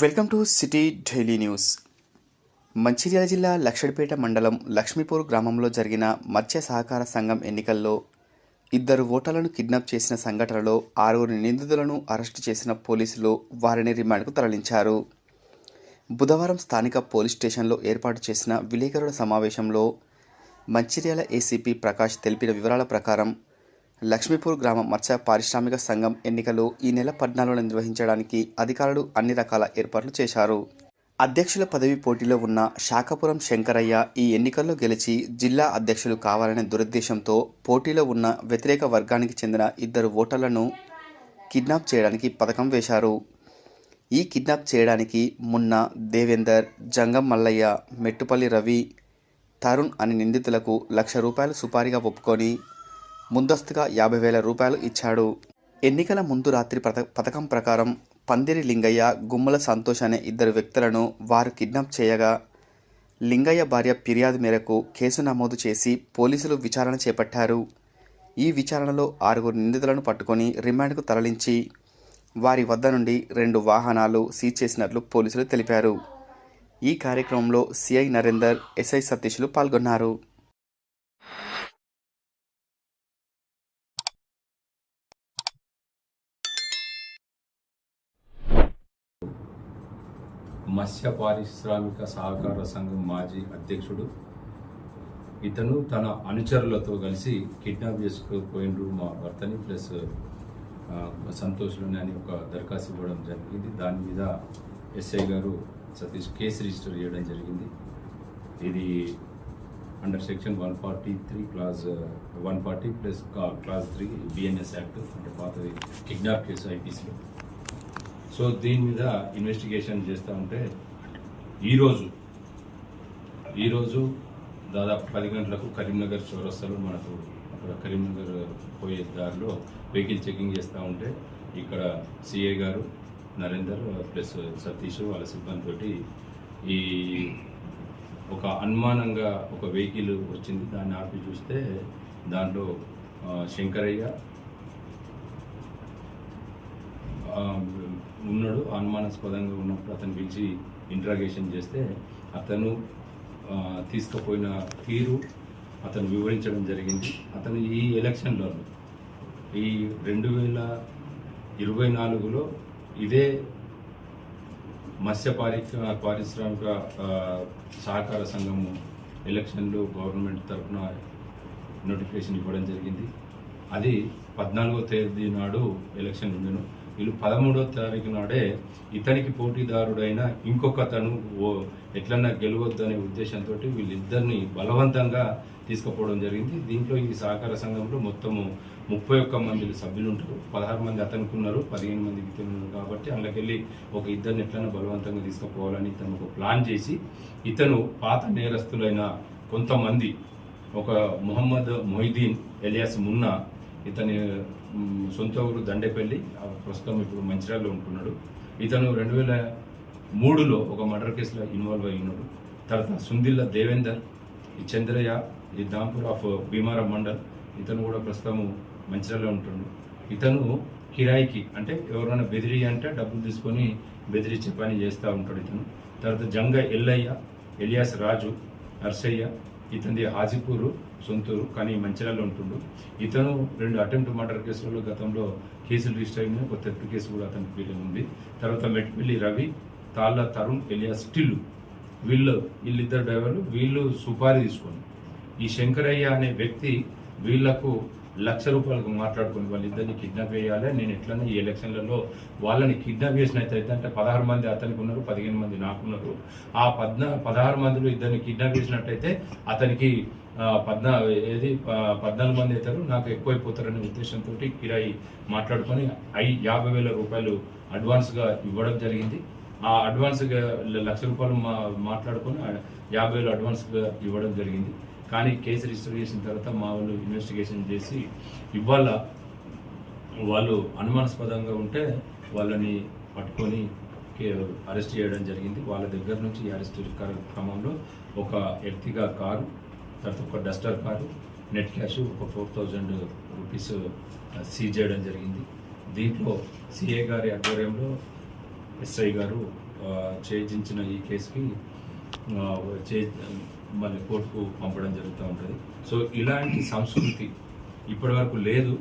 Welcome to city daily news. Mancherial జిల్లా లక్షడిపేట మండలం లక్ష్మీపూర్ గ్రామంలో జరిగిన మత్స్య సహకార సంఘం ఎన్నికల్లో ఇద్దరు ఓటర్లను కిడ్నాప్ చేసిన సంఘటనలో ఆరుగురు నిందితులను అరెస్టు చేసిన పోలీసులు వారిని రిమాండ్కు తరలించారు. బుధవారం స్థానిక పోలీస్ స్టేషన్లో ఏర్పాటు చేసిన విలేకరుల సమావేశంలో మంచిర్యాల ఏసీపీ ప్రకాష్ తెలిపిన వివరాల ప్రకారం లక్ష్మీపూర్ గ్రామ మత్స్య పారిశ్రామిక సంఘం ఎన్నికలు ఈ నెల పద్నాలుగున నిర్వహించడానికి అధికారులు అన్ని రకాల ఏర్పాట్లు చేశారు. అధ్యక్షుల పదవి పోటీలో ఉన్న శాఖపురం శంకరయ్య ఈ ఎన్నికల్లో గెలిచి జిల్లా అధ్యక్షులు కావాలనే దురుద్దేశంతో పోటీలో ఉన్న వ్యతిరేక వర్గానికి చెందిన ఇద్దరు ఓటర్లను కిడ్నాప్ చేయడానికి పథకం వేశారు. ఈ కిడ్నాప్ చేయడానికి మున్న దేవేందర్ జంగం మల్లయ్య మెట్టుపల్లి రవి తరుణ్ అనే నిందితులకు లక్ష రూపాయలు సుపారీగా ఒప్పుకొని ముందస్తుగా యాభై వేల రూపాయలు ఇచ్చాడు. ఎన్నికల ముందు రాత్రి పథకం ప్రకారం పందిరి లింగయ్య గుమ్మల సంతోష్ అనే ఇద్దరు వ్యక్తులను వారు కిడ్నాప్ చేయగా లింగయ్య భార్య ఫిర్యాదు మేరకు కేసు నమోదు చేసి పోలీసులు విచారణ చేపట్టారు. ఈ విచారణలో ఆరుగురు నిందితులను పట్టుకొని రిమాండ్కు తరలించి వారి వద్ద నుండి రెండు వాహనాలు సీజ్ చేసినట్లు పోలీసులు తెలిపారు. ఈ కార్యక్రమంలో సిఐ నరేందర్ ఎస్ఐ సతీష్లు పాల్గొన్నారు. మత్స్య పారిశ్రామిక సహకార సంఘం మాజీ అధ్యక్షుడు. ఇతను తన అనుచరులతో కలిసి కిడ్నాప్ చేసుకుపోయినరు మా భర్తని ప్లస్ సంతోష్లోనే అని ఒక దరఖాస్తు ఇవ్వడం జరిగింది. దాని మీద ఎస్ఐ గారు సతీష్ కేసు రిజిస్టర్ చేయడం జరిగింది. ఇది under section one forty three class one forty plus class three BNS act అంటే పాతది కిడ్నాప్ కేసు ఐపీసీలో. సో దీని మీద ఇన్వెస్టిగేషన్ చేస్తూ ఉంటే ఈరోజు ఈరోజు దాదాపు పది గంటలకు కరీంనగర్ చౌరస్తాలో మనకు అక్కడ కరీంనగర్ పోయే దారిలో వెహికల్ చెకింగ్ చేస్తూ ఉంటే ఇక్కడ సిఐ గారు నరేందర్ ప్లస్ సతీష్ వాళ్ళ సిబ్బందితోటి ఈ ఒక అనుమానంగా ఒక వెహికల్ వచ్చింది. దాన్ని ఆపి చూస్తే దాంట్లో శంకరయ్య ఉన్నాడు అనుమానాస్పదంగా ఉన్నప్పుడు అతను పిలిచి ఇంట్రాగేషన్ చేస్తే అతను తీసుకుపోయిన తీరు అతను వివరించడం జరిగింది. అతను ఈ ఎలక్షన్లో ఈ రెండు వేల ఇరవై నాలుగులో ఇదే మత్స్య పారి పారిశ్రామిక సహకార సంఘము ఎలక్షన్లు గవర్నమెంట్ తరఫున నోటిఫికేషన్ ఇవ్వడం జరిగింది. అది పద్నాలుగో తేదీ నాడు ఎలక్షన్ ఉండను. వీళ్ళు పదమూడో తారీఖు నాడే ఇతనికి పోటీదారుడైన ఇంకొక అతను ఓ ఎట్లన్నా గెలవద్దనే ఉద్దేశంతో వీళ్ళిద్దరిని బలవంతంగా తీసుకుపోవడం జరిగింది. దీంట్లో ఈ సహకార సంఘంలో మొత్తము ముప్పై ఒక్క మంది సభ్యులు ఉంటారు. పదహారు మంది అతనికి ఉన్నారు పదిహేను మంది ఇతను కాబట్టి అందులోకెళ్ళి ఒక ఇద్దరిని ఎట్లన్నా బలవంతంగా తీసుకుపోవాలని ఇతను ఒక ప్లాన్ చేసి ఇతను పాత నేరస్తులైన కొంతమంది ఒక మొహమ్మద్ మొహిదీన్ ఎలియాస్ మున్నా ఇతని సొంత ఊరు దండేపల్లి. ప్రస్తుతం ఇప్పుడు మంచిర్యాలలో ఉంటున్నాడు. ఇతను రెండు వేల మూడులో ఒక మర్డర్ కేసులో ఇన్వాల్వ్ అయి ఉన్నాడు. తర్వాత సుందిల్ల దేవేందర్ ఈ చంద్రయ్య ఈ దాంపూర్ ఆఫ్ భీమారా మండల్ ఇతను కూడా ప్రస్తుతం మంచిర్యాలలో ఉంటున్నాడు. ఇతను కిరాయికి అంటే ఎవరైనా బెదిరి అంటే డబ్బులు తీసుకొని బెదిరించే పని చేస్తూ ఉంటాడు ఇతను. తర్వాత జంగ ఎల్లయ్య ఎలియాస్ రాజు నర్సయ్య ఇతనిది హాజీపూరు సొంతూరు కానీ మంచిర్యాలలో ఉంటుండు. ఇతను రెండు అటెంప్ట్ మర్డర్ కేసులలో గతంలో కేసులు రిజిస్టర్ అయిన ఒక థెఫ్ట్ కేసు కూడా అతనికి పేరు ఉంది. తర్వాత మెట్పల్లి రవి తాళ్ళ తరుణ్ ఎలియా స్టిల్లు వీళ్ళు వీళ్ళిద్దరు డ్రైవర్లు వీళ్ళు సుపారీ తీసుకొని. ఈ శంకరయ్య అనే వ్యక్తి వీళ్ళకు లక్ష రూపాయలకు మాట్లాడుకుని వాళ్ళిద్దరిని కిడ్నాప్ చేయాలి. నేను ఎట్లన్నా ఈ ఎలక్షన్లలో వాళ్ళని కిడ్నాప్ చేసినట్టయితే అంటే పదహారు మంది అతనికి ఉన్నారు పదిహేను మంది నాకున్నారు ఆ పద్నా పదహారు మందిలో ఇద్దరిని కిడ్నాప్ చేసినట్టయితే అతనికి పద్నా ఏది పద్నాలుగు మంది అవుతారు. నాకు ఎక్కువైపోతారనే ఉద్దేశంతో కిరాయి మాట్లాడుకొని ఐ యాభై వేల రూపాయలు అడ్వాన్స్గా ఇవ్వడం జరిగింది. ఆ అడ్వాన్స్గా లక్ష రూపాయలు మా మాట్లాడుకొని యాభై వేలు అడ్వాన్స్గా ఇవ్వడం జరిగింది. కానీ కేసు రిజిస్టర్ చేసిన తర్వాత మా వాళ్ళు ఇన్వెస్టిగేషన్ చేసి ఇవాళ వాళ్ళు అనుమానాస్పదంగా ఉంటే వాళ్ళని పట్టుకొని అరెస్ట్ చేయడం జరిగింది. వాళ్ళ దగ్గర నుంచి అరెస్ట్ క్రమంలో ఒక ఎర్తిగా కారు తర్వాత ఒక డస్టర్ కారు నెట్ క్యాష్ ఒక ఫోర్ థౌజండ్ రూపీస్ సీజ్ చేయడం జరిగింది. దీంట్లో సిఏ గారి ఆధ్వర్యంలో ఎస్ఐ గారు ఆ, ఛేదించిన ఈ కేసుకి చే మళ్ళీ కోర్టుకు పంపడం జరుగుతూ ఉంటుంది. సో ఇలాంటి సంస్కృతి ఇప్పటివరకు లేదు.